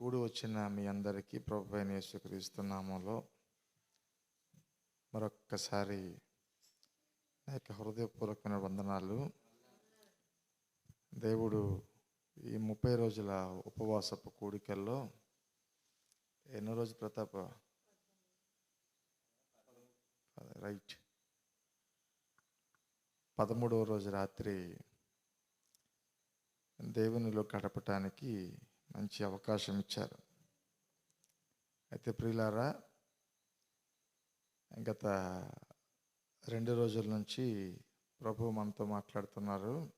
కూడి వచ్చిన మీ అందరికీ ప్రభు అయిన యేసుక్రీస్తు మరొక్కసారి నా యొక్క హృదయపూర్వకమైన వందనాలు. దేవుడు ఈ ముప్పై రోజుల ఉపవాసపు కూడికల్లో ఎన్నో రోజు ప్రతాప రైట్. పదమూడవ రోజు రాత్రి దేవునిలో గడపటానికి మంచి అవకాశం ఇచ్చారు. అయితే ప్రియులారా గత రెండు రోజుల నుంచి ప్రభు మనతో మాట్లాడుతున్నారు.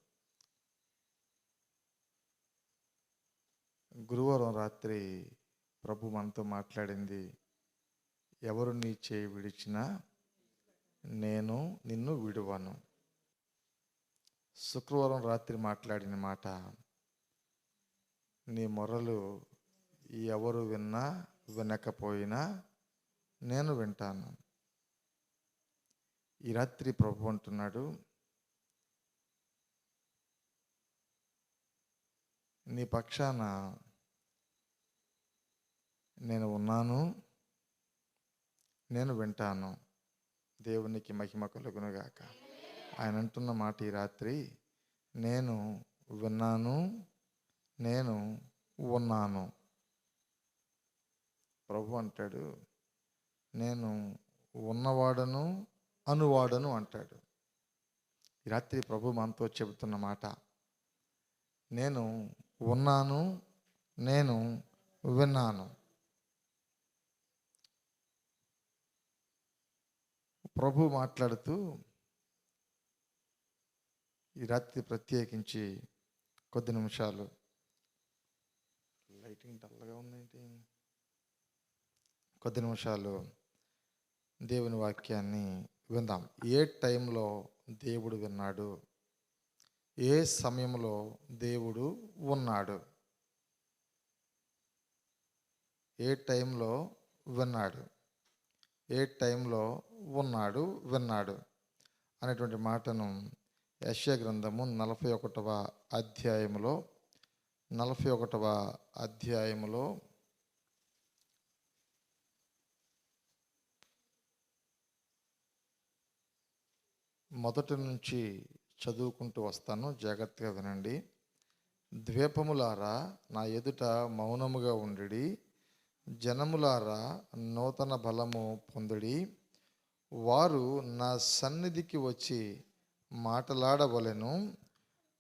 గురువారం రాత్రి ప్రభు మనతో మాట్లాడింది ఎవరు నీ చేయి విడిచినా నేను నిన్ను విడువను. శుక్రవారం రాత్రి మాట్లాడిన మాట నీ మొరలు ఎవరు విన్నా వినకపోయినా నేను వింటాను. ఈ రాత్రి ప్రభు అంటున్నాడు నీ పక్షాన నేను ఉన్నాను నేను వింటాను. దేవునికి మహిమ కలుగునుగాక. ఆయన అంటున్న మాట ఈ రాత్రి నేను విన్నాను నేను ఉన్నాను. ప్రభు అంటాడు నేను ఉన్నవాడను అనువాడను అంటాడు. ఈ రాత్రి ప్రభు మనతో చెబుతున్న మాట నేను ఉన్నాను నేను విన్నాను. ప్రభు మాట్లాడుతూ ఈ రాత్రి ప్రత్యేకించి కొద్ది నిమిషాలు లైటింగ్ డల్గా ఉందేంటి కొద్ది నిమిషాలు దేవుని వాక్యాన్ని విందాం. ఏ టైంలో దేవుడు విన్నాడు? ఏ సమయంలో దేవుడు ఉన్నాడు? ఏ టైంలో విన్నాడు? ఏ టైంలో ఉన్నాడు? విన్నాడు అనేటువంటి మాటను యశ్య గ్రంథము నలభై ఒకటవ అధ్యాయములో నలభై ఒకటవ అధ్యాయములో మొదటి నుంచి చదువుకుంటూ వస్తాను. జాగ్రత్తగా వినండి. ద్వీపములారా నా ఎదుట మౌనముగా ఉండి జనములారా నూతన బలము పొందుడి. వారు నా సన్నిధికి వచ్చి మాటలాడవలెను.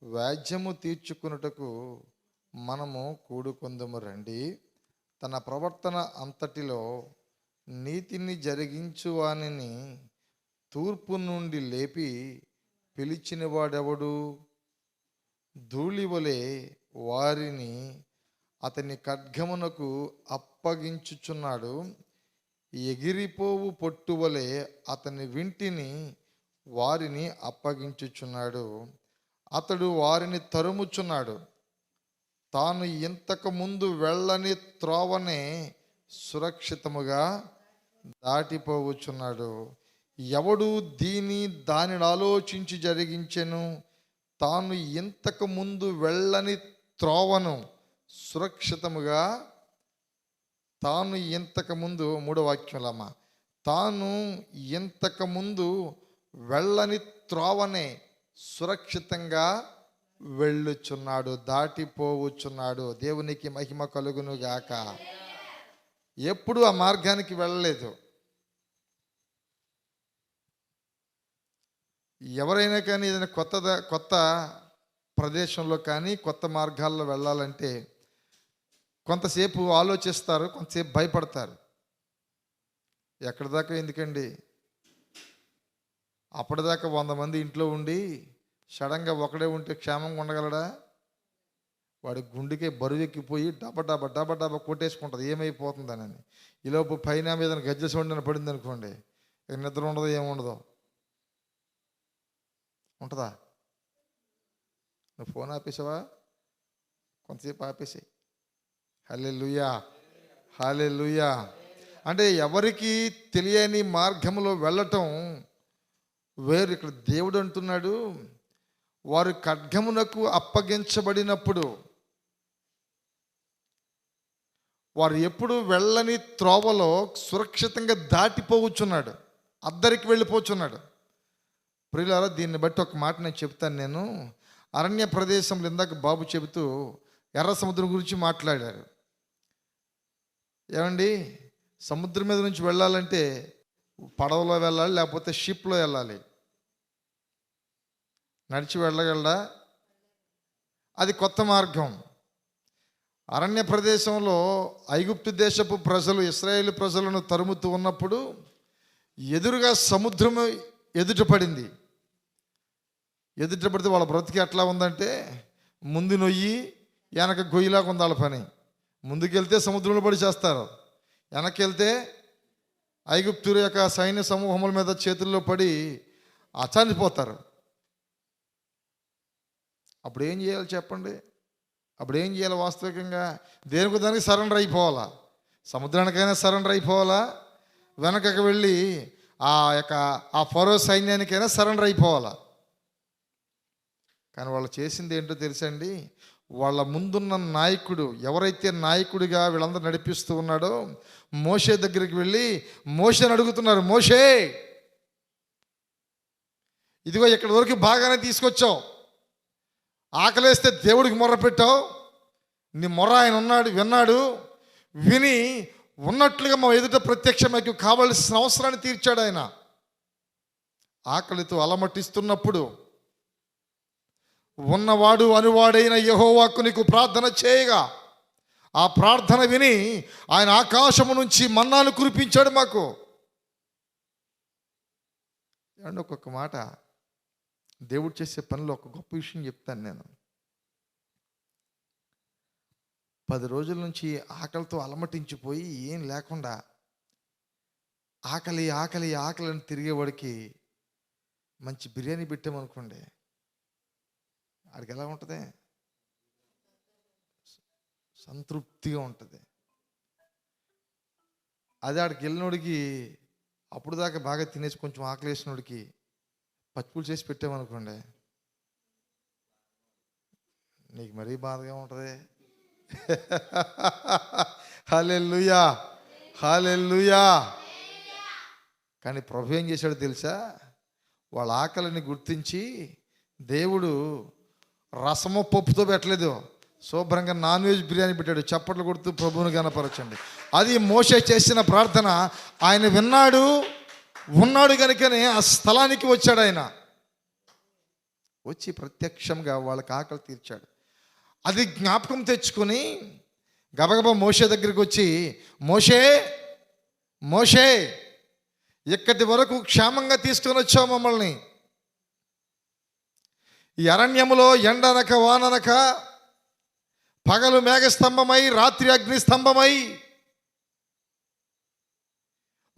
వ్యాజ్యము తీర్చుకున్నటకు మనము కూడుకొందము రండి. తన ప్రవర్తన అంతటిలో నీతిని జరిగించువానిని తూర్పు నుండి లేపి పిలిచిన వాడెవడు? ధూళివలే వారిని అతని ఖడ్గమునకు అప్పగించుచున్నాడు. ఎగిరిపోవు పొట్టువలే అతని వింటిని వారిని అప్పగించుచున్నాడు. అతడు వారిని తరుముచున్నాడు. తాను ఇంతకు ముందు వెళ్ళని త్రోవనే సురక్షితముగా దాటిపోవచ్చున్నాడు. ఎవడు దీని దానిని ఆలోచించి జరిగించెను? తాను ఇంతకు ముందు వెళ్ళని త్రోవను సురక్షితముగా తాను ఇంతకు ముందు మూడో వాక్యంలమ్మ తాను ఇంతకు ముందు వెళ్ళని త్రోవనే సురక్షితంగా వెళ్ళుచున్నాడు దాటిపోవచ్చున్నాడు దేవునికి మహిమ కలుగును గాక. ఎప్పుడు ఆ మార్గానికి వెళ్ళలేదు. ఎవరైనా కానీ ఏదైనా కొత్త కొత్త ప్రదేశంలో కానీ కొత్త మార్గాల్లో వెళ్ళాలంటే కొంతసేపు ఆలోచిస్తారు కొంతసేపు భయపడతారు. ఎక్కడి దాకా ఎందుకండి? అప్పటిదాకా వంద మంది ఇంట్లో ఉండి సడన్గా ఒకడే ఉంటే క్షేమంగా ఉండగలడా? వాడి గుండెకే బరువు ఎక్కిపోయి డబ డబ డబ డబ కొట్టేసుకుంటుంది. ఏమైపోతుందనని. ఈలోపు పైన మీద గజ్జ సౌండ్ పడింది అనుకోండి ఇక నిద్ర ఉండదు ఏముండదు ఉంటుందా? నువ్వు ఫోన్ ఆపేసావా కొంతసేపు ఆపేసి. హలే లుయా హాలే లుయా అంటే ఎవరికి తెలియని మార్గంలో వెళ్ళటం వేరు. ఇక్కడ దేవుడు అంటున్నాడు వారు ఖడ్గమునకు అప్పగించబడినప్పుడు వారు ఎప్పుడు వెళ్ళని త్రోవలో సురక్షితంగా దాటిపోవచ్చున్నాడు అద్దరికి వెళ్ళిపోచున్నాడు. ప్రియులారా దీన్ని బట్టి ఒక మాట నేను చెప్తాను నేను. అరణ్య ప్రదేశంలో ఇందాక బాబు చెబుతూ ఎర్ర సముద్రం గురించి మాట్లాడారు. ఏమండి? సముద్రం మీద నుంచి వెళ్ళాలంటే పడవలో వెళ్ళాలి లేకపోతే షిప్లో వెళ్ళాలి. నడిచి వెళ్ళగలడా? అది కొత్త మార్గం. అరణ్య ప్రదేశంలో ఐగుప్తు దేశపు ప్రజలు ఇస్రాయేల్ ప్రజలను తరుముతూ ఉన్నప్పుడు ఎదురుగా సముద్రం ఎదుట పడింది. ఎదుట పడితే వాళ్ళ బ్రతికి ఎట్లా ఉందంటే ముందు నొయ్యి వెనక గొయ్యిలాగా ఉంది వాళ్ళ పని. ముందుకెళ్తే సముద్రంలో పడి చేస్తారు. వెనక్కి ఐగుప్తుల యొక్క సైన్య సమూహముల మీద చేతుల్లో పడి అచానిపోతారు. అప్పుడు ఏం చేయాలి చెప్పండి? అప్పుడు ఏం చేయాలి వాస్తవికంగా? దేనికి దానికి సరెండర్ అయిపోవాలా? సముద్రానికైనా సరెండర్ అయిపోవాలా? వెనకకి వెళ్ళి ఆ యొక్క ఆ ఫరో సైన్యానికైనా సరెండర్ అయిపోవాలా? కానీ వాళ్ళు చేసింది ఏంటో తెలుసండి వాళ్ళ ముందున్న నాయకుడు ఎవరైతే నాయకుడిగా వీళ్ళందరూ నడిపిస్తూ ఉన్నాడో మోషే దగ్గరికి వెళ్ళి మోషేని అడుగుతున్నారు మోషే ఇదిగో ఇక్కడి వరకు బాగానే తీసుకొచ్చావు. ఆకలేస్తే దేవుడికి మొర్ర పెట్టావు. నీ మొర్ర ఆయన ఉన్నాడు విన్నాడు. విని ఉన్నట్లుగా మా ఎదుట ప్రత్యక్షమైకి కావలసిన అవసరాన్ని తీర్చాడు ఆయన. ఆకలితో అలమటిస్తున్నప్పుడు ఉన్నవాడు అనువాడైన యహోవాకు నీకు ప్రార్థన చేయగా ఆ ప్రార్థన విని ఆయన ఆకాశము నుంచి మన్నాను కురిపించాడు మాకు. ఏమండి ఒక్కొక్క మాట? దేవుడు చేసే పనిలో ఒక గొప్ప విషయం చెప్తాను నేను. పది రోజుల నుంచి ఆకలితో అలమటించిపోయి ఏం లేకుండా ఆకలి ఆకలి ఆకలి అని తిరిగేవాడికి మంచి బిర్యానీ పెట్టామనుకోండి ఆడికి ఎలా ఉంటుంది? సంతృప్తిగా ఉంటుంది. అదే ఆడికి వెళ్ళినోడికి అప్పుడు దాకా బాగా తినేసి కొంచెం ఆకలి వేసినోడికి పచ్చిపులు చేసి పెట్టామనుకోండి నీకు మరీ బాధగా ఉంటుంది. Hallelujah hallelujah. కానీ ప్రభు ఏం చేశాడో తెలుసా? వాళ్ళ ఆకలిని గుర్తించి దేవుడు రసము పప్పుతో పెట్టలేదు. శుభ్రంగా నాన్ వెజ్ బిర్యానీ పెట్టాడు. చప్పట్లు కొడుతూ ప్రభువుని కనపరచండి అది మోసే చేసిన ప్రార్థన. ఆయన విన్నాడు ఉన్నాడు కనుకనే ఆ స్థలానికి వచ్చాడు ఆయన. వచ్చి ప్రత్యక్షంగా వాళ్ళకి ఆకలి తీర్చాడు. అది జ్ఞాపకం తెచ్చుకొని గబగబా మోషే దగ్గరికి వచ్చి మోషే మోషే ఇక్కడి వరకు క్షేమంగా తీసుకొని వచ్చావు మమ్మల్ని. ఈ అరణ్యములో ఎండనక వాననక పగలు మేఘస్తంభమై రాత్రి అగ్ని స్తంభమై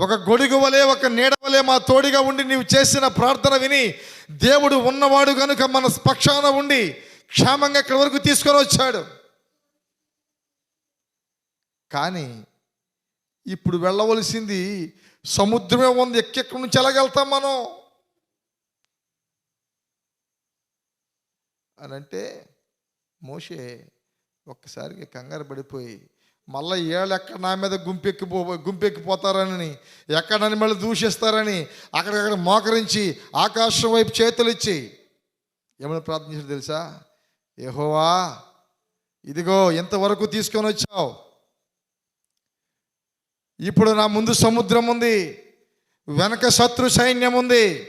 ఒక గొడుగు వలె ఒక నీడ వలె మా తోడిగా ఉండి నీవు చేసిన ప్రార్థన విని దేవుడు ఉన్నవాడు కనుక మన పక్షాన ఉండి క్షేమంగా ఇక్కడి వరకు తీసుకొని వచ్చాడు. కానీ ఇప్పుడు వెళ్ళవలసింది సముద్రమే ఉంది. ఎక్కెక్కడి నుంచి ఎలాగెళ్తాం మనం? అని అంటే మోషే ఒక్కసారిగా కంగారు పడిపోయి మళ్ళీ ఏళ్ళు ఎక్కడ నా మీద గుంపెక్కిపో గుంపెక్కిపోతారని ఎక్కడ నన్ను మళ్ళీ దూషిస్తారని అక్కడికక్కడ మోకరించి ఆకాశం వైపు చేతులు ఇచ్చి ఏమైనా ప్రార్థించారు తెలుసా? ఏహోవా ఇదిగో ఇంతవరకు తీసుకొని వచ్చావు. ఇప్పుడు నా ముందు సముద్రం ఉంది వెనక శత్రు సైన్యం ఉంది.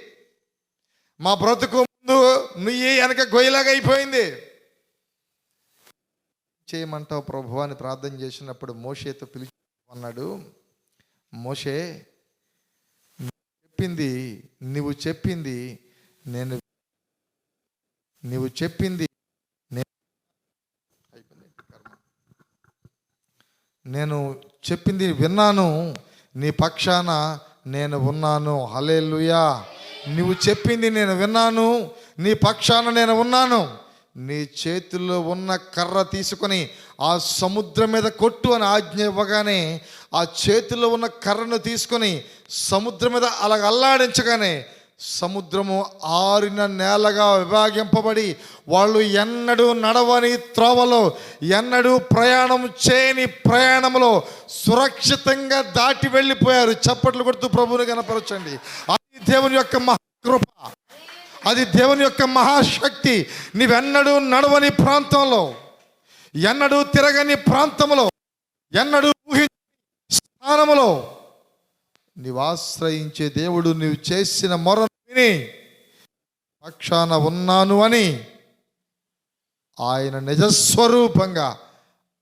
మా బ్రతుకు ముందు నుయ్యి వెనక గొయ్యలాగా అయిపోయింది. చేయమంటావు ప్రభు అని ప్రార్థన చేసినప్పుడు మోషేతో పిలిచి అన్నాడు మోషే చెప్పింది నువ్వు చెప్పింది నేను నువ్వు చెప్పింది నేను నేను చెప్పింది విన్నాను నీ పక్షాన నేను ఉన్నాను. హలేలుయా నువ్వు చెప్పింది నేను విన్నాను నీ పక్షాన నేను ఉన్నాను. నీ చేతిలో ఉన్న కర్ర తీసుకొని ఆ సముద్రం మీద కొట్టు అని ఆజ్ఞ ఇవ్వగానే ఆ చేతిలో ఉన్న కర్రను తీసుకొని సముద్రం మీద అలా అల్లాడించగానే సముద్రము ఆరిన నేలగా విభాగింపబడి వాళ్ళు ఎన్నడూ నడవని త్రోవలో ఎన్నడూ ప్రయాణం చేయని ప్రయాణంలో సురక్షితంగా దాటి వెళ్ళిపోయారు. చప్పట్లు కొడుతూ ప్రభువుని కనపరచండి అది దేవుని యొక్క మహాకృప. అది దేవుని యొక్క మహాశక్తి. నీవెన్నడూ నడవని ప్రాంతంలో ఎన్నడూ తిరగని ప్రాంతంలో ఎన్నడూ ఊహించని స్థానములో నీవు ఆశ్రయించే దేవుడు నీవు చేసిన మొర విని పక్షాన ఉన్నాను అని ఆయన నిజస్వరూపంగా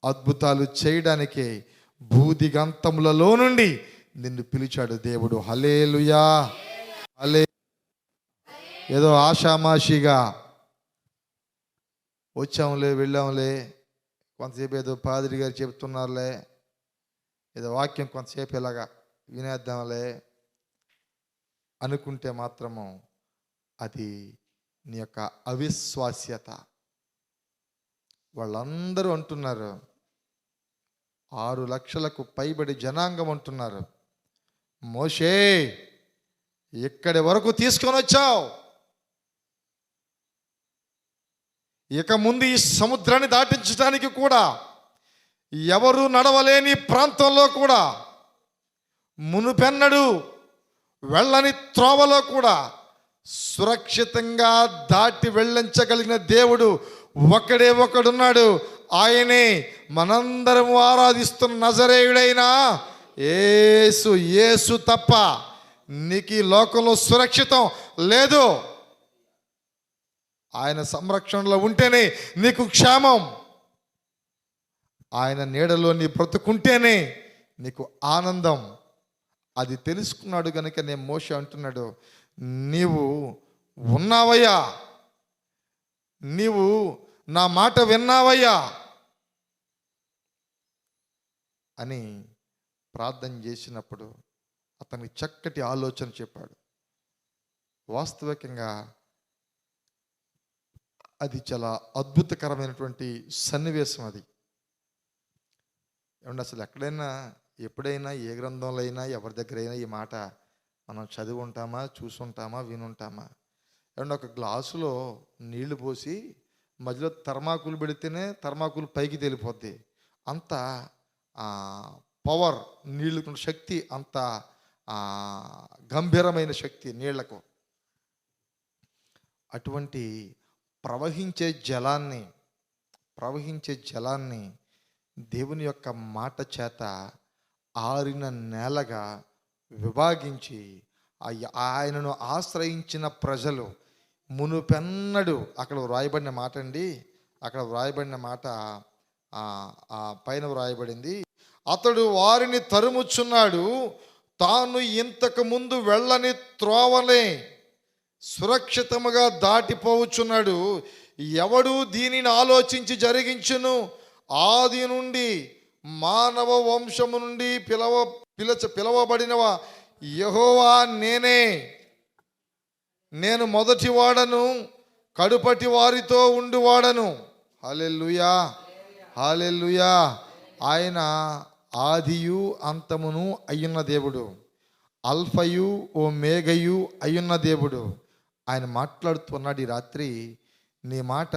అద్భుతాలు చేయడానికి భూదిగంతములలో నుండి నిన్ను పిలిచాడు దేవుడు. హలేలుయా హలే ఏదో ఆషామాషిగా వచ్చాంలే వెళ్ళాంలే కొంతసేపు ఏదో పాదిరి గారు చెప్తున్నారులే ఏదో వాక్యం కొంతసేపు ఇలాగా వినేద్దాంలే అనుకుంటే మాత్రము అది నీ యొక్క అవిశ్వాస్యత. వాళ్ళందరూ అంటున్నారు. ఆరు లక్షలకు పైబడి జనాంగం అంటున్నారు. మోషే ఇక్కడి వరకు తీసుకొని వచ్చావు. ఇక ముందు ఈ సముద్రాన్ని దాటించడానికి కూడా ఎవరు నడవలేని ప్రాంతంలో కూడా మునుపెన్నడు వెళ్ళని త్రోవలో కూడా సురక్షితంగా దాటి వెళ్ళించగలిగిన దేవుడు ఒకడే ఒకడున్నాడు ఆయనే మనందరము ఆరాధిస్తున్న నజరేయుడైనా ఏసు ఏసు తప్ప నీకు ఈ లోకంలో సురక్షితం లేదు. ఆయన సంరక్షణలో ఉంటేనే నీకు క్షేమం. ఆయన నీడలో నీ బ్రతుకుంటేనే నీకు ఆనందం. అది తెలుసుకున్నాడు కనుక నేను మోష అంటున్నాడు నీవు ఉన్నావయ్యా. నీవు నా మాట విన్నావయ్యా. అని ప్రార్థన చేసినప్పుడు అతనికి చక్కటి ఆలోచన చెప్పాడు. వాస్తవికంగా అది చాలా అద్భుతకరమైనటువంటి సన్నివేశం అది. ఏమంటే అసలు ఎక్కడైనా ఎప్పుడైనా ఏ గ్రంథంలో అయినా ఎవరి దగ్గర అయినా ఈ మాట మనం చదివి ఉంటామా చూసుంటామా వినుంటామా? ఏమంటే ఒక గ్లాసులో నీళ్ళు పోసి మధ్యలో థర్మాకులు పెడితేనే థర్మాకులు పైకి తేలిపోద్ది. అంత పవర్ నీళ్ళకు శక్తి అంత గంభీరమైన శక్తి నీళ్ళకు. అటువంటి ప్రవహించే జలాన్ని ప్రవహించే జలాన్ని దేవుని యొక్క మాట చేత ఆరిన నేలగా విభాగించి ఆయనను ఆశ్రయించిన ప్రజలు మునుపెన్నడు అక్కడ వ్రాయబడిన మాట అండి. అక్కడ వ్రాయబడిన మాట ఆ, పైన వ్రాయబడింది. అతడు వారిని తరుముచున్నాడు. తాను ఇంతకు ముందు వెళ్ళని త్రోవలే సురక్షితముగా దాటిపోవచ్చున్నాడు. ఎవడు దీనిని ఆలోచించి జరిగించును. ఆది నుండి మానవ వంశము నుండి పిలవ పిలచ పిలవబడినవ? యహోవా నేనే. నేను మొదటి వాడను కడుపటి వారితో ఉండువాడను హాలెల్లుయా హాలెల్లుయా. ఆయన ఆదియు అంతమును అయ్యున్న దేవుడు. అల్ఫయు ఓ మేఘయు అయ్యున్న దేవుడు. ఆయన మాట్లాడుతున్నాడు ఈ రాత్రి నీ మాట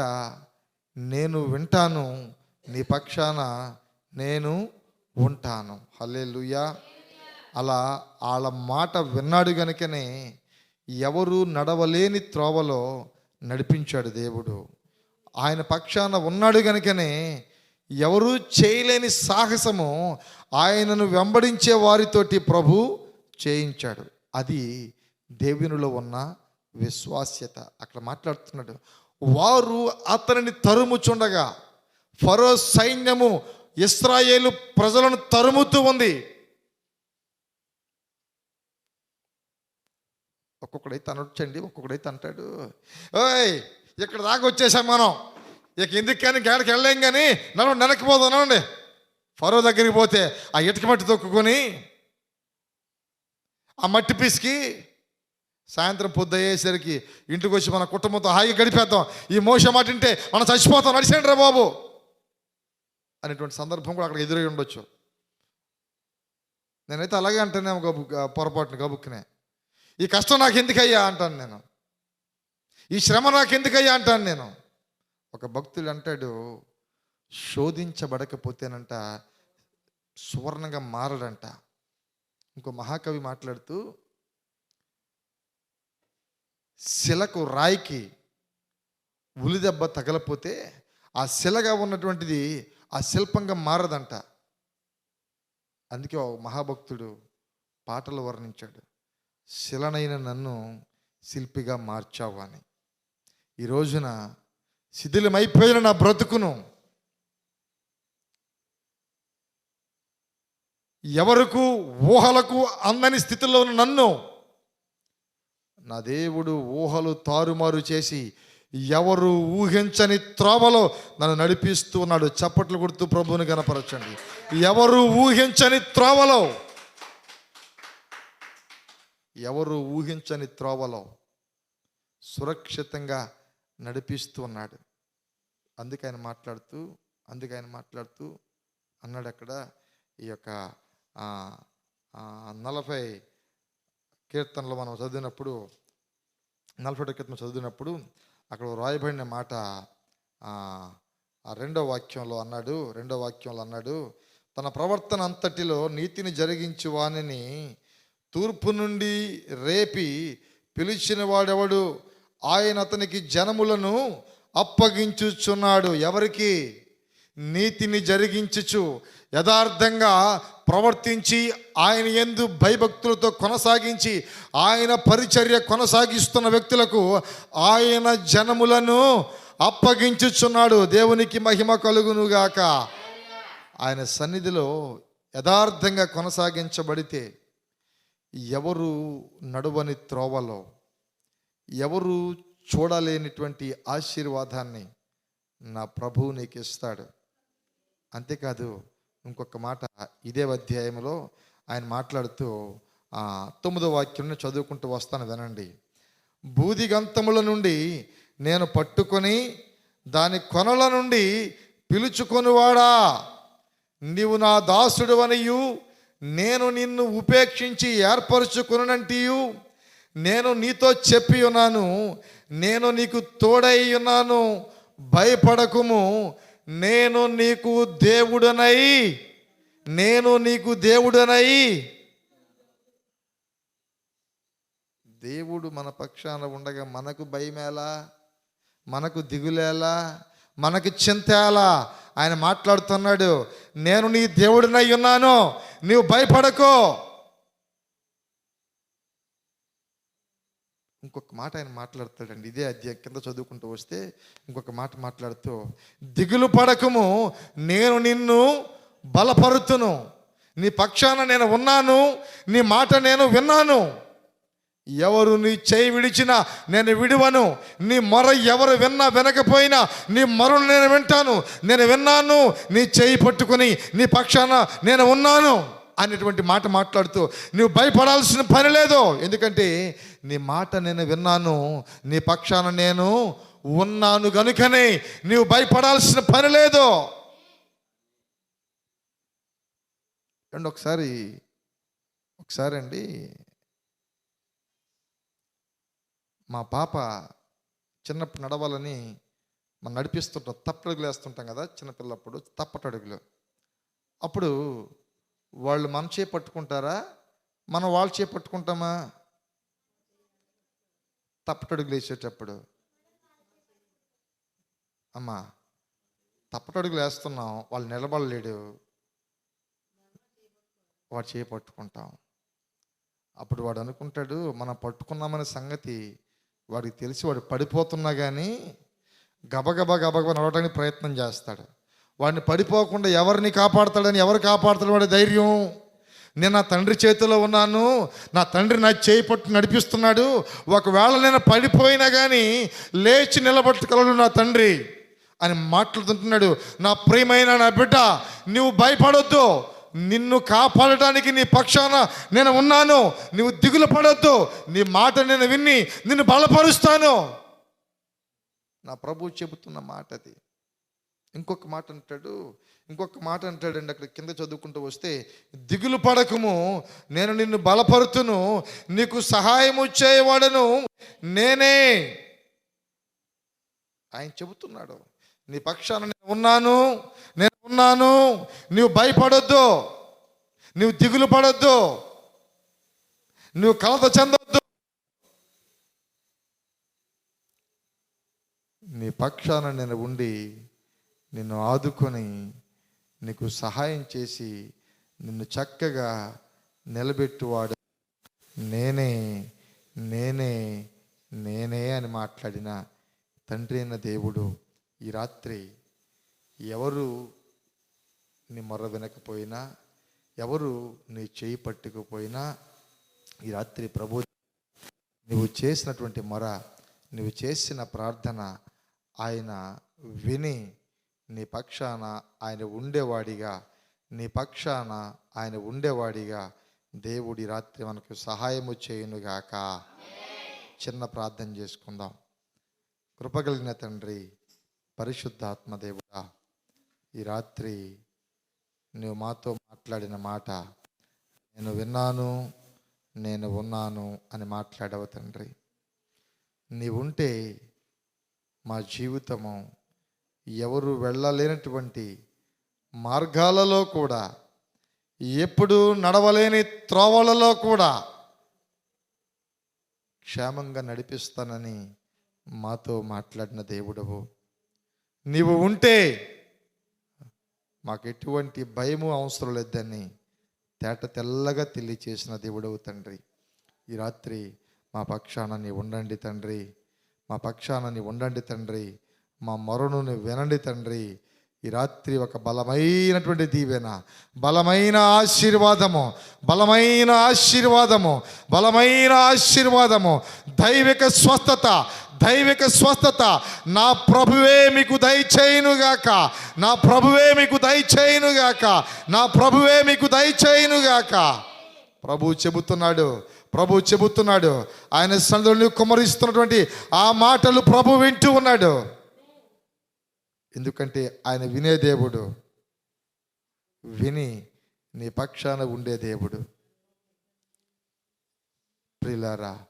నేను వింటాను నీ పక్షాన నేను ఉంటాను. హల్లెలూయా. అలా వాళ్ళ మాట విన్నాడు గనుకనే ఎవరు నడవలేని త్రోవలో నడిపించాడు దేవుడు. ఆయన పక్షాన ఉన్నాడు గనుకనే ఎవరు చేయలేని సాహసము ఆయనను వెంబడించే వారితోటి ప్రభు చేయించాడు. అది దేవునిలో ఉన్న విశ్వాస్యత. అక్కడ మాట్లాడుతున్నాడు. వారు అతనిని తరుముచుండగా ఫరో సైన్యము ఇస్రాయేలు ప్రజలను తరుముతూ ఉంది. ఒక్కొక్కడైతే అనొచ్చండి ఒక్కొక్కడైతే అంటాడు ఓయ్ ఇక్కడ దాకా వచ్చేసాం మనం. ఇక ఎందుకు కానీ గాడికి వెళ్ళలేం కానీ నన్ను వెనక్కిపోతున్నామండి ఫరో దగ్గరికి పోతే ఆ ఇటుక మట్టి తొక్కుకొని ఆ మట్టి పిసికి సాయంత్రం పొద్దు అయ్యేసరికి ఇంటికి వచ్చి మన కుటుంబంతో హాయిగా గడిపేద్దాం. ఈ మోస మాట వింటే మనం చచ్చిపోతాం. నడిచేయండి రా బాబు. అనేటువంటి సందర్భం కూడా అక్కడ ఎదురై ఉండొచ్చు. నేనైతే అలాగే అంటేనే గబు పొరపాటుని గబుక్కునే. ఈ కష్టం నాకు ఎందుకయ్యా అంటాను నేను. ఈ శ్రమ నాకు ఎందుకయ్యా అంటాను నేను. ఒక భక్తుడు అంటాడు శోధించబడకపోతేనంట సువర్ణంగా మారడంట. ఇంకో మహాకవి మాట్లాడుతూ శిలకు రాయికి ఉలిదెబ్బ తగలపోతే ఆ శిలగా ఉన్నటువంటిది ఆ శిల్పంగా మారదంట. అందుకే ఒక మహాభక్తుడు పాటలు వర్ణించాడు. శిలనైన నన్ను శిల్పిగా మార్చావు అని. ఈ రోజున శిథిలమైపోయిన నా బ్రతుకును ఎవరకు ఊహలకు అందని స్థితిలో ఉన్న నన్ను నా దేవుడు ఊహలు తారుమారు చేసి ఎవరు ఊహించని త్రోవలో నన్ను నడిపిస్తూ ఉన్నాడు. చప్పట్లు కొడుతూ ప్రభువుని గనపరచండి. ఎవరు ఊహించని త్రోవలో ఎవరు ఊహించని త్రోవలో సురక్షితంగా నడిపిస్తూ ఉన్నాడు. అందుకే ఆయన మాట్లాడుతూ అందుకే ఆయన మాట్లాడుతూ అన్నాడు అక్కడ ఈ యొక్క నలభై కీర్తనలో మనం చదివినప్పుడు నలభై ఒకటో కీర్తన చదివినప్పుడు అక్కడ రాయబడిన మాట ఆ, రెండో వాక్యంలో అన్నాడు రెండో వాక్యంలో అన్నాడు తన ప్రవర్తన అంతటిలో నీతిని జరిగించు వాణిని తూర్పు నుండి రేపి పిలిచిన వాడెవడు? ఆయన అతనికి జనములను అప్పగించుచున్నాడు. ఎవరికి? నీతిని జరిగించుచు. యథార్థంగా ప్రవర్తించి ఆయన ఎందు భయభక్తులతో కొనసాగించి ఆయన పరిచర్య కొనసాగిస్తున్న వ్యక్తులకు ఆయన జనములను అప్పగించుచున్నాడు. దేవునికి మహిమ కలుగునుగాక. ఆయన సన్నిధిలో యథార్థంగా కొనసాగించబడితే ఎవరు నడువని త్రోవలో ఎవరు చూడలేనిటువంటి ఆశీర్వాదాన్ని నా ప్రభువు నీకు ఇస్తాడు అంతేకాదు ఇంకొక మాట ఇదే అధ్యాయంలో ఆయన మాట్లాడుతూ తొమ్మిదో వాక్యం చదువుకుంటూ వస్తాను వినండి. బూదిగంతముల నుండి నేను పట్టుకొని దాని కొనల నుండి పిలుచుకొనివాడా? నీవు నా దాసుడు అనియు నేను నిన్ను ఉపేక్షించి ఏర్పరచుకునంటియు నేను నీతో చెప్పి ఉన్నాను నేను నీకు తోడై ఉన్నాను భయపడకుము నేను నీకు దేవుడనై నేను నీకు దేవుడనై. దేవుడు మన పక్షాన ఉండగా మనకు భయమేలా మనకు దిగులేలా మనకు చింతేలా. ఆయన మాట్లాడుతున్నాడు నేను నీ దేవుడినై ఉన్నాను నీవు భయపడకో. ఇంకొక మాట ఆయన మాట్లాడతాడండి. ఇదే అధ్యాయం కింద చదువుకుంటూ వస్తే ఇంకొక మాట మాట్లాడుతూ దిగులు పడకము నేను నిన్ను బలపరుతును. నీ పక్షాన నేను ఉన్నాను నీ మాట నేను విన్నాను. ఎవరు నీ చేయి విడిచినా నేను విడువను. నీ మొర ఎవరు విన్నా వినకపోయినా నీ మొరను నేను వింటాను. నేను విన్నాను నీ చేయి పట్టుకొని నీ పక్షాన నేను ఉన్నాను. అనేటువంటి మాట మాట్లాడుతూ నువ్వు భయపడాల్సిన పని లేదు. ఎందుకంటే నీ మాట నేను విన్నాను నీ పక్షాన నేను ఉన్నాను గనుకనే నీవు భయపడాల్సిన పని లేదు. అండ్ ఒకసారి ఒకసారి అండి. మా పాప చిన్నప్పుడు నడవాలని మనం నడిపిస్తుంటాం తప్పటడుగులు వేస్తుంటాం కదా చిన్నపిల్లప్పుడు తప్పటడుగులు అప్పుడు వాళ్ళు మన చేపట్టుకుంటారా పట్టుకుంటారా? మనం వాళ్ళు చేపట్టుకుంటామా తప్పటడుగు తప్పటడుగులు వేసేటప్పుడు అమ్మా తప్పటడుగులు వేస్తున్నాం వాళ్ళు నిలబడలేడు. వాడు చేయి పట్టుకుంటాం. అప్పుడు వాడు అనుకుంటాడు మనం పట్టుకున్నామనే సంగతి వాడికి తెలిసి వాడు పడిపోతున్నా కానీ గబగబా గబగబా నడవడానికి ప్రయత్నం చేస్తాడు. వాడిని పడిపోకుండా ఎవరిని కాపాడతాడని ఎవరు కాపాడతాడు వాడి ధైర్యం? నేను నా తండ్రి చేతిలో ఉన్నాను నా తండ్రి నా చేయి పట్టు నడిపిస్తున్నాడు ఒకవేళ నేను పడిపోయినా కానీ లేచి నిలబట్టుకోగలడు నా తండ్రి అని మాట్లాడుతుంటున్నాడు. నా ప్రియమైన నా బిడ్డ నువ్వు భయపడొద్దు. నిన్ను కాపాడటానికి నీ పక్షాన నేను ఉన్నాను. నువ్వు దిగులు పడొద్దు. నీ మాట నేను విన్ని నిన్ను బలపరుస్తాను. నా ప్రభు చెబుతున్న మాట అది ఇంకొక మాట అంటాడు ఇంకొక మాట అంటాడండి అక్కడ కింద చదువుకుంటూ వస్తే దిగులు పడకము నేను నిన్ను బలపరుతును నీకు సహాయం వచ్చేవాడను నేనే. ఆయన చెబుతున్నాడు నీ పక్షాన నేను ఉన్నాను నేను ఉన్నాను నువ్వు భయపడొద్దు నువ్వు దిగులు పడొద్దు నువ్వు కలత చెందొద్దు. నీ పక్షాన నేను ఉండి నిన్ను ఆదుకొని నీకు సహాయం చేసి నిన్ను చక్కగా నిలబెట్టువాడు. నేనే నేనే నేనే అని మాట్లాడిన తండ్రి అయిన దేవుడు ఈ రాత్రి ఎవరు నీ మొర్ర వినకపోయినా ఎవరు నీ చేయి పట్టుకుపోయినా ఈ రాత్రి ప్రభు నువ్వు చేసినటువంటి మొర నువ్వు చేసిన ప్రార్థన ఆయన విని నీ పక్షాన ఆయన ఉండేవాడిగా. నీ పక్షాన ఆయన ఉండేవాడిగా. దేవుడి రాత్రి మనకు సహాయము చేయునుగాక. చిన్న ప్రార్థన చేసుకుందాం. కృపగలిగిన తండ్రి పరిశుద్ధాత్మ దేవుడా ఈ రాత్రి నువ్వు మాతో మాట్లాడిన మాట నేను విన్నాను నేను ఉన్నాను అని మాట్లాడవు తండ్రి. నీవుంటే మా జీవితము ఎవరు వెళ్ళలేనటువంటి మార్గాలలో కూడా ఎప్పుడు నడవలేని త్రోవలలో కూడా క్షేమంగా నడిపిస్తానని మాతో మాట్లాడిన దేవుడవు. నీవు ఉంటే మాకు ఎటువంటి భయము అవసరం లేదని తేట తెల్లగా తెలియచేసిన దేవుడవు తండ్రి. ఈ రాత్రి మా పక్షాన నీ ఉండండి తండ్రి. మా పక్షాన నీ ఉండండి తండ్రి. మా మొరను వినండి తండ్రి. ఈ రాత్రి ఒక బలమైనటువంటి దీవెన బలమైన ఆశీర్వాదము బలమైన ఆశీర్వాదము బలమైన ఆశీర్వాదము దైవిక స్వస్థత దైవిక స్వస్థత. నా ప్రభువే మీకు దయచేయునుగాక నా ప్రభువే మీకు దయచేయునుగాక నా ప్రభువే మీకు దయచేయునుగాక. ప్రభు చెబుతున్నాడు ప్రభు చెబుతున్నాడు ఆయన సన్నిధిలో కుమరిస్తున్నటువంటి ఆ మాటలు ప్రభు వింటూ ఉన్నాడు. ఎందుకంటే ఆయన వినే దేవుడు. విని నీ పక్షాన ఉండే దేవుడు. ప్రిలారా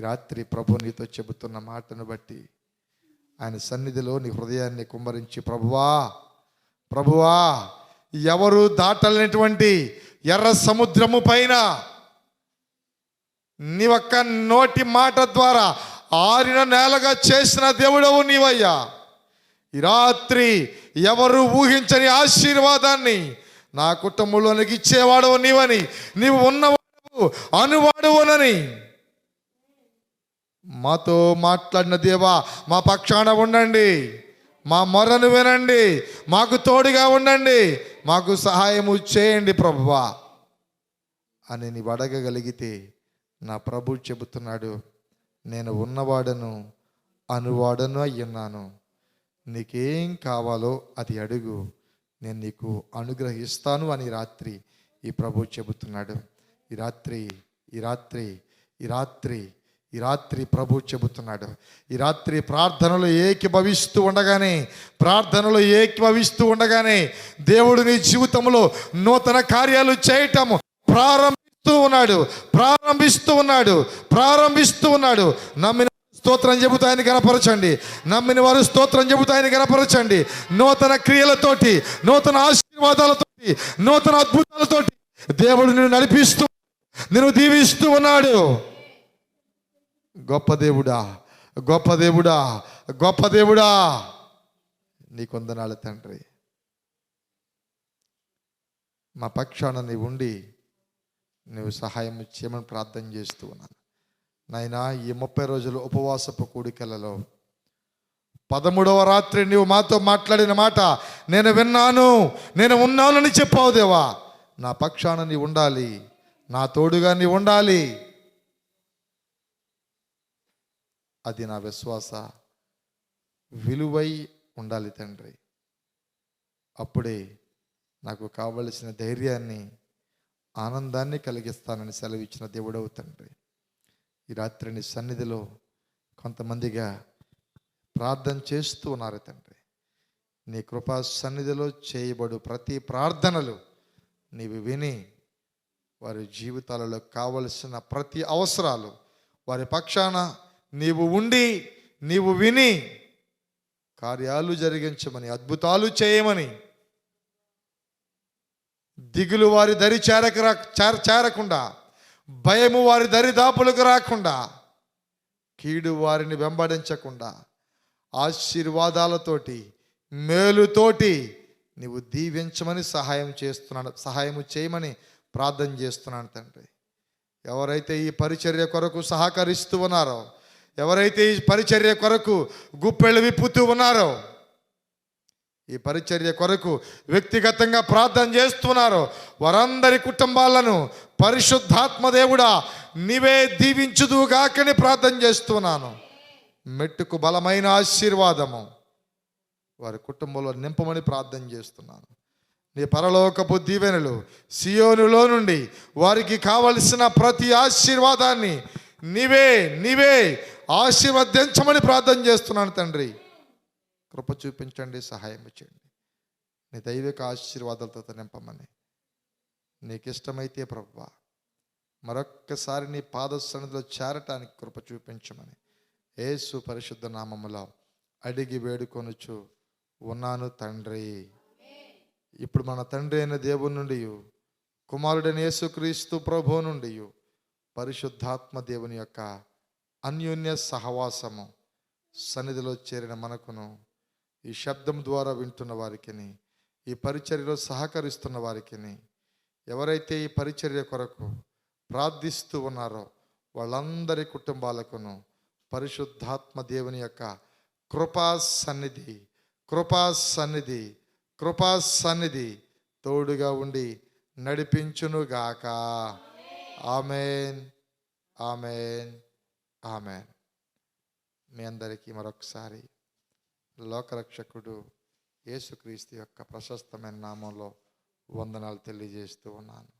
రాత్రి ప్రభు నీతో చెబుతున్న మాటను బట్టి ఆయన సన్నిధిలో నీ హృదయాన్ని కుమ్మరించి ప్రభువా ప్రభువా ఎవరు దాటలేనటువంటి ఎర్ర సముద్రము పైన నీ ఒక్క నోటి మాట ద్వారా ఆరిన నేలగా చేసిన దేవుడవు నీవయ్యా. ఈ రాత్రి ఎవరు ఊహించని ఆశీర్వాదాన్ని నా కుటుంబంలోనికి ఇచ్చేవాడవు నీవని. నీవు ఉన్నవాడు అనువాడవునని. మాతో మాట్లాడిన దేవా మా పక్షాన ఉండండి. మా మొరను వినండి. మాకు తోడుగా ఉండండి. మాకు సహాయము చేయండి ప్రభువా అని నీవు అడగగలిగితే నా ప్రభు చెబుతున్నాడు నేను ఉన్నవాడను అనువాడను అయ్యున్నాను. నీకేం కావాలో అది అడుగు. నేను నీకు అనుగ్రహిస్తాను అని రాత్రి ఈ ప్రభు చెబుతున్నాడు. ఈ రాత్రి ఈ రాత్రి ఈ రాత్రి ఈ రాత్రి ప్రభు చెబుతున్నాడు. ఈ రాత్రి ప్రార్థనలు ఏకీభవిస్తూ ఉండగానే ప్రార్థనలు ఏకీభవిస్తూ ఉండగానే దేవుడు నీ జీవితంలో నూతన కార్యాలు చేయటము ప్రారంభిస్తూ ఉన్నాడు. ప్రారంభిస్తూ ఉన్నాడు. ప్రారంభిస్తూ ఉన్నాడు. నమ్మిన స్తోత్రం చెబుతూ ఆయన గనపరచండి నమ్మిన వారు స్తోత్రం చెబుతూ ఆయన గనపరచండి నూతన క్రియలతోటి నూతన ఆశీర్వాదాలతోటి నూతన అద్భుతాలతోటి దేవుడు నిన్ను నడిపిస్తూ నిన్ను దీవిస్తూ ఉన్నాడు. గొప్ప దేవుడా గొప్ప దేవుడా గొప్ప దేవుడా. నీకొందనాలు తండ్రి. మా పక్షాన నీవు ఉండి నువ్వు సహాయం చేయమని ప్రార్థన చేస్తూ ఉన్నాను. నాయనా ఈ ముప్పై రోజులు ఉపవాసపు కూడికలలో. పదమూడవ రాత్రి నీవు మాతో మాట్లాడిన మాట నేను విన్నాను నేను ఉన్నానని చెప్పావు దేవా. నా పక్షాన నీ ఉండాలి నా తోడుగా నీ ఉండాలి. అది నా విశ్వాస. విలువై ఉండాలి తండ్రి. అప్పుడే నాకు కావలసిన ధైర్యాన్ని ఆనందాన్ని కలిగిస్తానని సెలవిచ్చిన దేవుడవు తండ్రి. ఈ రాత్రి నీ సన్నిధిలో కొంతమందిగా ప్రార్థన చేస్తూ ఉన్నారు తండ్రి. నీ కృపా సన్నిధిలో చేయబడు ప్రతి ప్రార్థనలు నీవు విని వారి జీవితాలలో కావలసిన ప్రతి అవసరాలు వారి పక్షాన నీవు ఉండి నీవు విని కార్యాలు జరిగించమని అద్భుతాలు చేయమని దిగులు వారి దరి చేరక చేర చేరకుండా భయము వారి దరిదాపులకు రాకుండా కీడు వారిని వెంబడించకుండా ఆశీర్వాదాలతోటి మేలుతోటి నీవు దీవించమని సహాయం చేస్తున్నాను సహాయం చేయమని ప్రార్థన చేస్తున్నాను తండ్రి. ఎవరైతే ఈ పరిచర్య కొరకు సహకరిస్తూ ఉన్నారో ఎవరైతే ఈ పరిచర్య కొరకు గుప్పెళ్ళు విప్పుతూ ఉన్నారో ఈ పరిచర్య కొరకు వ్యక్తిగతంగా ప్రార్థన చేస్తున్నారో వారందరి కుటుంబాలను పరిశుద్ధాత్మ దేవుడా నీవే దీవించుదుగాకని ప్రార్థన చేస్తున్నాను. మెట్టుకు బలమైన ఆశీర్వాదము. వారి కుటుంబంలో నింపమని ప్రార్థన చేస్తున్నాను. నీ పరలోకపు దీవెనలు సియోనులో నుండి వారికి కావలసిన ప్రతి ఆశీర్వాదాన్ని నీవే నీవే ఆశీర్వదించమని ప్రార్థన చేస్తున్నాను తండ్రి. కృప చూపించండి సహాయం చేయండి. నీ దైవిక ఆశీర్వాదాలతో నింపమని. నీకు ఇష్టమైతే ప్రభా మరొక్కసారి నీ పాద సన్నిధిలో చేరటానికి కృప చూపించమని ఏసు పరిశుద్ధ నామములో అడిగి వేడుకొనుచు ఉన్నాను తండ్రి. ఇప్పుడు మన తండ్రి అయిన దేవుని నుండి కుమారుడైన యేసుక్రీస్తు ప్రభు నుండి పరిశుద్ధాత్మ దేవుని యొక్క అన్యోన్య సహవాసము సన్నిధిలో చేరిన మనకును ఈ శబ్దం ద్వారా వింటున్న వారికిని ఈ పరిచర్యలో సహకరిస్తున్న వారికిని ఎవరైతే ఈ పరిచర్య కొరకు ప్రార్థిస్తూ ఉన్నారో వాళ్ళందరి కుటుంబాలకును పరిశుద్ధాత్మ దేవుని యొక్క కృపా సన్నిధి కృపా సన్నిధి కృపా సన్నిధి తోడుగా ఉండి నడిపించునుగాక. ఆమెన్. ఆమెన్. ఆమెన్. మీ అందరికీ మరొకసారి లోకరక్షకుడు యేసుక్రీస్తు యొక్క ప్రశస్తమైన నామంలో వందనాలు తెలియజేస్తూ ఉన్నాను.